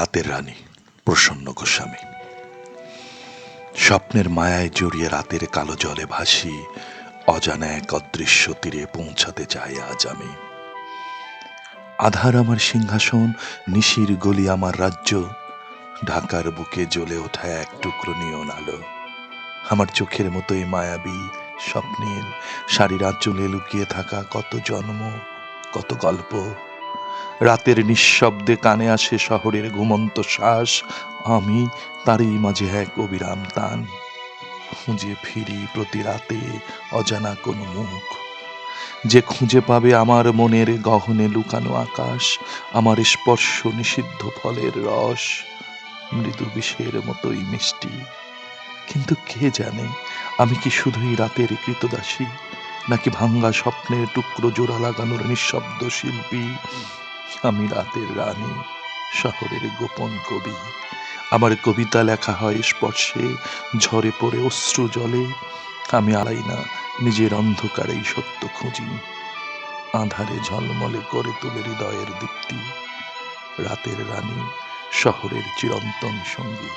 রাতের রানী, প্রসন্ন গোস্বামী। স্বপ্নের মায়ায় জড়িয়ে রাতের কালো জলে ভাসি, অজানা এক অদৃশ্য তীরে পৌঁছাতে চাই আজ আমি। আধার আমার সিংহাসন, নিশির গলি আমার রাজ্য, ঢাকার বুকে জ্বলে ওঠা এক টুকরো নিয়ন আলো। আমার চোখের মতোই মায়াবী স্বপ্নের শাড়ির আঁচলে লুকিয়ে থাকা কত জন্ম, কত গল্প রাতের নিঃশব্দে কানে আসে শহরের ঘুমন্ত শ্বাস। আমি তারই মাঝে এক অবিরাম তান খুঁজে ফিরি প্রতি রাতে অজানা কোনো মুখ। যে খুঁজে পাবে আমার মনের গহনে লুকানো আকাশ, আমার স্পর্শ নিষিদ্ধ ফলের রস। মৃদু বিষের মতোই মিষ্টি। কিন্তু কে জানে, আমি কি শুধুই রাতের কৃতদাসী, নাকি ভাঙ্গা স্বপ্নের টুকরো জোড়া লাগানোর নিঃশব্দ শিল্পী? আমি রাতের রানী, শহরের গোপন কবি। আমার কবিতা লেখা হয় স্পর্শে, ঝরে পড়ে অশ্রু জলে। আমি আলাই না নিজের অন্ধকারেই সত্য খুঁজি। আধারে ঝলমলে করে তোলে হৃদয়ের দীপ্তি। রাতের রানী, শহরের চিরন্তন সঙ্গী।